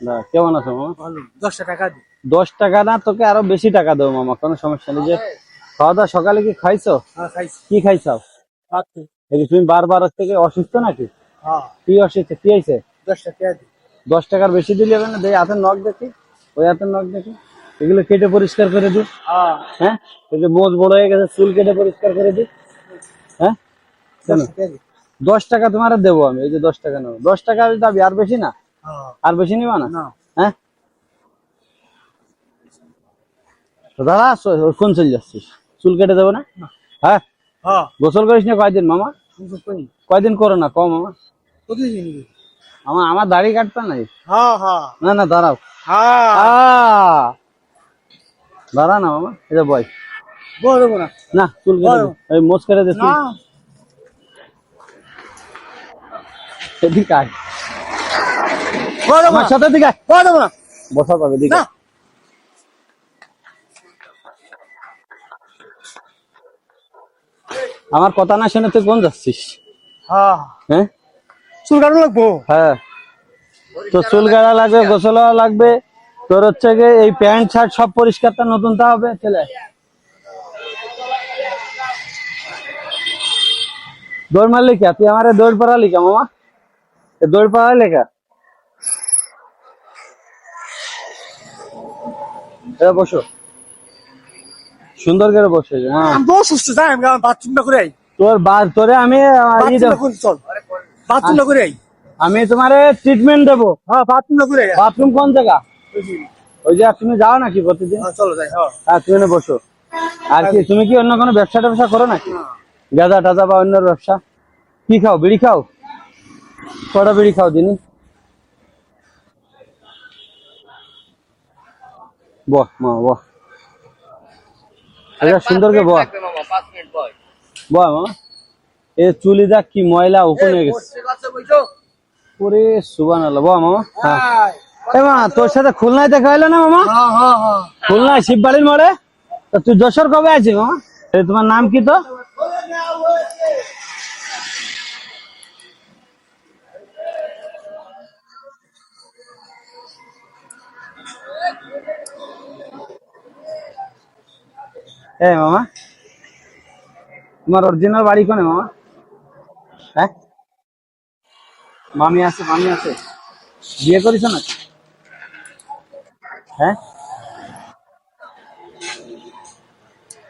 না। কেমন আছো মামা? দশটা টাকা দি। দশ টাকা না তোকে আরও বেশি টাকা দেবো মামা কোনো সমস্যা নেই। যে খাওয়া দাওয়া সকালে কি খাইছো? হ্যাঁ কি যে তুমি বারবার থেকে অসুস্থ নাকি? হ্যাঁ। কি অসুস্থ? কি হয়েছে? দশটা টাকা দশ টাকার বেশি দিলে হবে না হাতের নখ দেখি ওই হাতের নখ দেখি। এগুলো কেটে পরিষ্কার করে দিই। হ্যাঁ। হ্যাঁ? এই যে মোজ বড় হয়ে গেছে চুল কেটে পরিষ্কার করে দিই। হ্যাঁ? দশ টাকা তোমার দেবো আমি এই যে দশ টাকা নেব। দশ টাকা দাবি আর বেশি না? হ্যাঁ। আর বেশি নিবা না? হ্যাঁ? দাদা কোন চলে যাচ্ছিস? চুল কেটে দেবো না? হ্যাঁ? হ্যাঁ। গোসল করিস না কয়দিন মামা? কয়দিন করো না? কম মামা। প্রতিদিন নিবি আমার আমার দাড়ি কাটবে না হ্যাঁ হ্যাঁ না না দাঁড়াও। হ্যাঁ! দাঁড়া না মামা এটা বয়। দেবো না। না চুল কেটে দে। মোচ কেটে এদিকে আয়। আমার সাথে দিকে আয়। বল দেবো না। বসা পাবে দিকে আমার কথা না শুনে তুই কোন যাচ্ছিস? হ্যাঁ হ্যাঁ? চুল কাটানো লাগবো? হ্যাঁ। তো চুল গাড়া লাগবে গোসল লাগবে। তোর হচ্ছে গিয়ে এই প্যান্ট শার্ট সব পরিষ্কারটা নতুন তা হবে চলে দৌড় মারলি কে? তুই আমার দৌড় পড়ালি কে মামা? দৌড় পড়ালি কে? এ বসো। সুন্দর করে বসে হ্যাঁ। আমি বাথরুমটা করে তোর বা তোরে আমি চল। বাথরুমটা করে আই। আমি তোমারে ট্রিটমেন্ট দেবো। হ্যাঁ বাথরুমটা করে বাথরুম কোন জায়গা? ওই যে তুমি যাও নাকি প্রতিদিন? হ্যাঁ চলো যাই হ্যাঁ। হ্যাঁ তুমি বসো। আর কি তুমি কি অন্য কোনো ব্যবসা ট্যাবসা করো নাকি? গাঁজা টাজা বা অন্য ব্যবসা? কি খাও বিড়ি খাও? কটা বিড়ি খাও দিনই বহ মা বহ। এটা সুন্দর করে বহ। বহ। মা এ চুলি দেখ কি ময়লা উপরে গেছে। ওরে সুবান আল্লাহ বহ মামা। হ্যাঁ। মা তোর সাথে খুলনায় দেখা হলো না মামা? হ্যাঁ হ্যাঁ হ্যাঁ। খুলনায় শিববাড়ির মোড়ে? তা তুই যশোর কবে আছিস মামা? তোমার নাম কি তো? এ মামা। তোমার অরিজিনাল বাড়ি কোনে মামা? হ্যাঁ? মামি আছে মামি আছে। বিয়ে করিস না হ্যাঁ?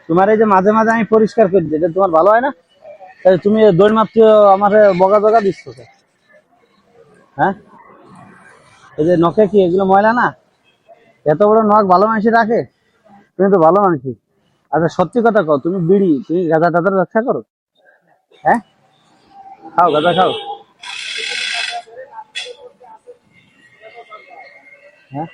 তোমার এই যে মাঝে মাঝে আমি পরিষ্কার করে দিই তোমার ভালো হয় না? তুমি দৌড় মাপতে আমার বগা বগা দিচ্ছ হ্যাঁ? এই যে নখে কি এগুলো ময়লা না? এত বড় নখ ভালো মানুষই রাখে? তুমি তো ভালো মানুষই। আচ্ছা সত্যি কথা কও, তুমি বিড়ি, তুমি গাঁদা টাদার ব্যবসা করো? হ্যাঁ? খাও গাঁদা খাও। হ্যাঁ?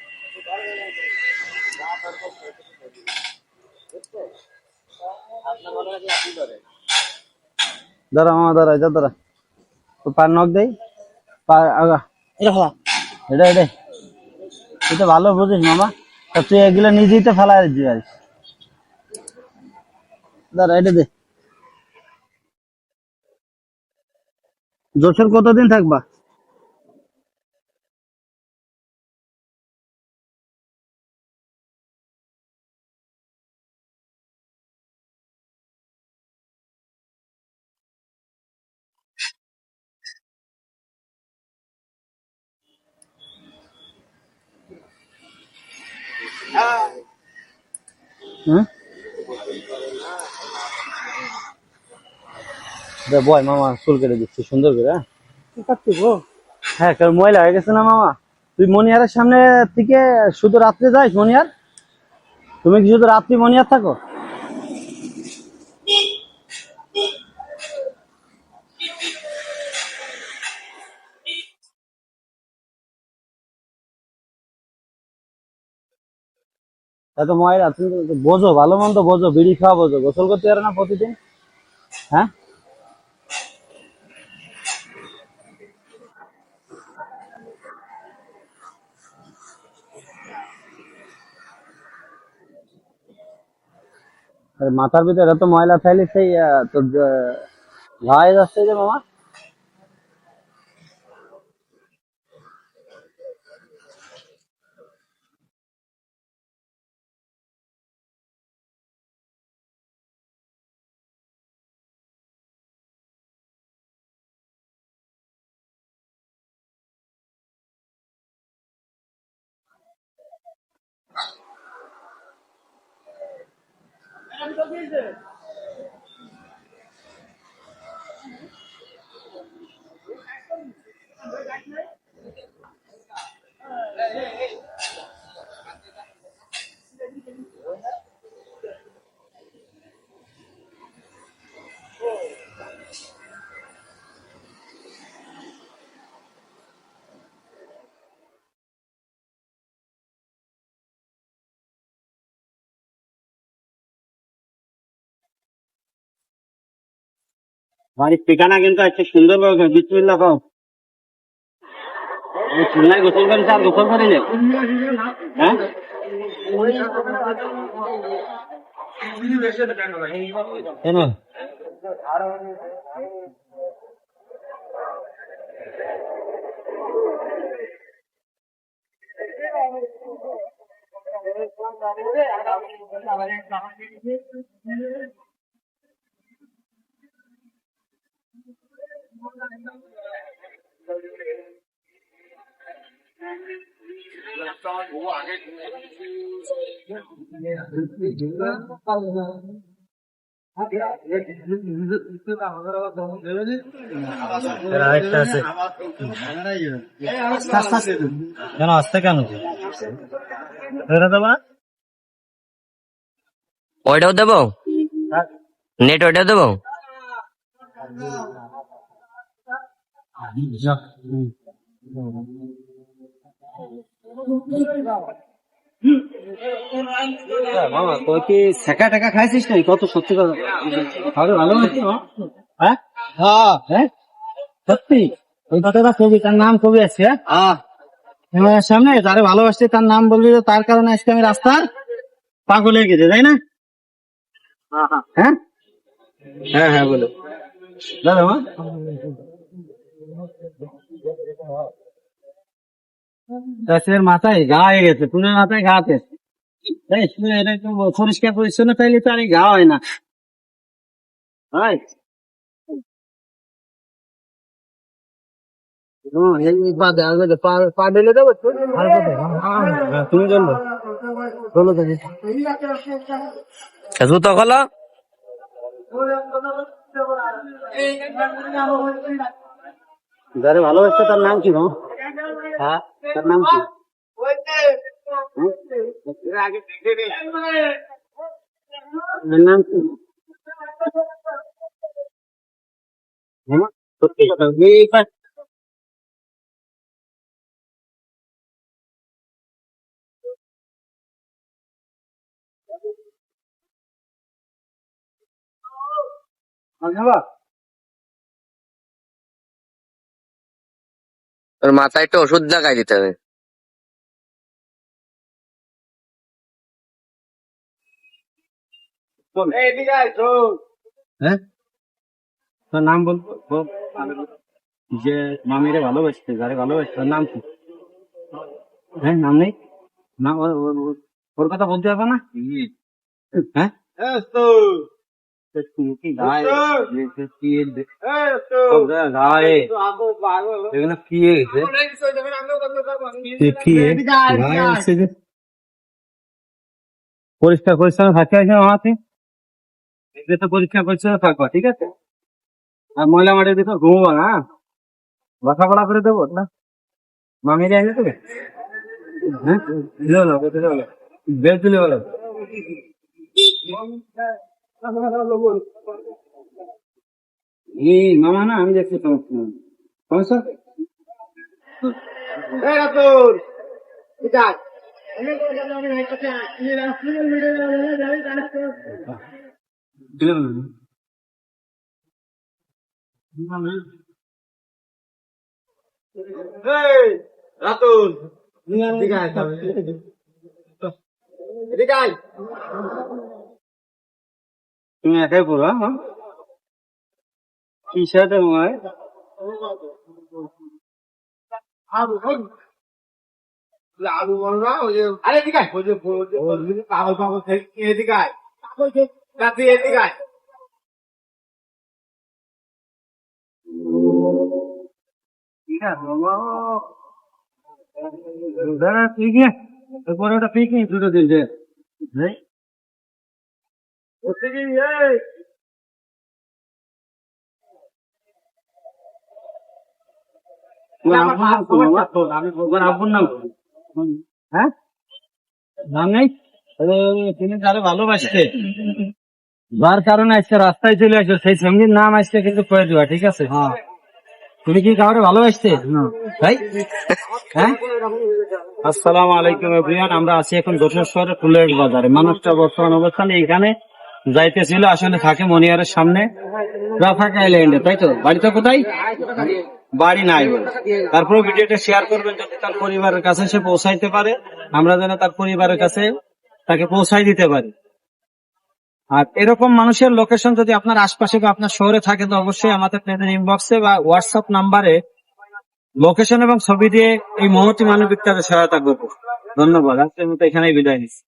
দাঁড়া মামা দাঁড়া এটা দাঁড়া। তো পার নখ দেই? পার আগা। এটা হ্যাঁ এটা এটা। তুই তো ভালো বুঝিস মামা। তা তুই এগুলো নিজেই তো ফেলাই দিতে পারিস দাঁড়া এটা দে। যশোর কতদিন থাকবা? হুম দে বয় মামা চুল কেটে দিচ্ছি সুন্দর করে হ্যাঁ? গো? হ্যাঁ কারণ ময়লা হয়ে গেছে না মামা। তুই মনিহারের সামনে থেকে শুধু রাত্রে যাস মনিহার তুমি কি শুধু রাত্রি মনিহার থাকো? এত ময়লা তুমি বোঝো ভালো মন্দ বোঝো বিড়ি খাওয়া বোঝো গোসল করতে পারে না প্রতিদিন? হ্যাঁ? মাথার ভিতরে এত ময়লা ফেলে সেই তোর আহ, আসছে যে মামা। Hey, hey, hey. বাড়ির ঠিকানা কিন্তু একটা সুন্দর বিসমিল্লা কও। আমি চুল্লায় গোসল করেছি আর গোসল করি হ্যাঁ? আরেকটা আছে কেন আসতে কেন দেবা? ওইটাও দেবো নেট ওইটাও দেবো? মামা তুই কি শেখা টেকা খাইছিস নাই কত সত্যি কথা? ভালো হ্যাঁ? হ্যাঁ। হ্যাঁ? সত্যি? ওই কথাটা কবি তার নাম কবি আছে হ্যাঁ? হ্যাঁ। সামনে যারে ভালোবাসছে তার নাম বলবি তো তার কারণে আজকে আমি রাস্তার পাগল হয়ে গেছে তাই না? হ্যাঁ হ্যাঁ। হ্যাঁ? বলো। দাদা মা। গাছের মাথায় ঘা হয়ে গেছে পুনের মাথায় ঘা পরিষ্কার পরিচ্ছন্ন তাইলে তো আর ঘা হয় না হয়? হ্যাঁ, জুতো যারে ভালোবাসছে তার নাম কি গো হ্যাঁ তার নাম কি হুম? এর নাম কি মামা, সত্যি কথা এই পা- মাঝাবা তোর মাথায় একটু ওষুধ লাগাই দিতে হবে। হ্যাঁ? তোর নাম বল বল। যে মামিরে ভালোবাসতে যারে ভালোবাসতে ওর নাম কি? হ্যাঁ নাম নেই? না ওর ওর- ওর- ওর কথা বলতে পারবে না? হ্যাঁ? পরিষ্কার পরিচ্ছন্ন থাকতে আছে আমাকে এগুলো তো পরিষ্কার পরিচ্ছন্ন থাকবা ঠিক আছে আর ময়লা মাটির ভিতর ঘুমবো না বাসা পড়া করে দেবো না মামিরে আসবে তোকে হ্যাঁ দিলে হলো দিলে মামা না আমি দেখছি সমস্যা রাতুল এদিকে আয়। তুমি একাই পড়ো হ্যাঁ। ওই যে ওই যে পাগল পাগল এদিকে আয়। দাদা ঠিক আছে ওটা পিকনিক দুটো দিন যে হ্যাঁ? যারা ভালোবাসতে যার কারণে আজকে রাস্তায় চলে আসো সেই সঙ্গীর নাম আজকে কিন্তু করে ঠিক আছে? হ্যাঁ। তুমি কি কাউরে ভালোবাসতে? তাই হ্যাঁ? আসসালামু আলাইকুম আমরা আছি এখন দোষেশ্বরের ফুলের বাজারে। মানুষটা বর্তমান অবস্থানে এখানে যাইতেছিল আসলে থাকে মনিয়ারের সামনে। রাফাক আইল্যান্ডে তাই তো? বাড়িতে কোথায়? বাড়ি নাই বলে। তারপরে ভিডিওটা শেয়ার করবেন যদি তার পরিবারের কাছে সে পৌঁছাইতে পারে। আমরা যেন তার পরিবারের কাছে তাকে পৌঁছাই দিতে পারি। আর এরকম মানুষের লোকেশন যদি আপনার আশপাশে বা আপনার শহরে থাকে, তো অবশ্যই আমাদের ইনবক্সে বা হোয়াটসঅ্যাপ নাম্বারে লোকেশন এবং ছবি দিয়ে এই মহতি মানবিকতাকে সহায়তা করব। ধন্যবাদ। আজকের মতো এখানেই বিদায় নিচ্ছি।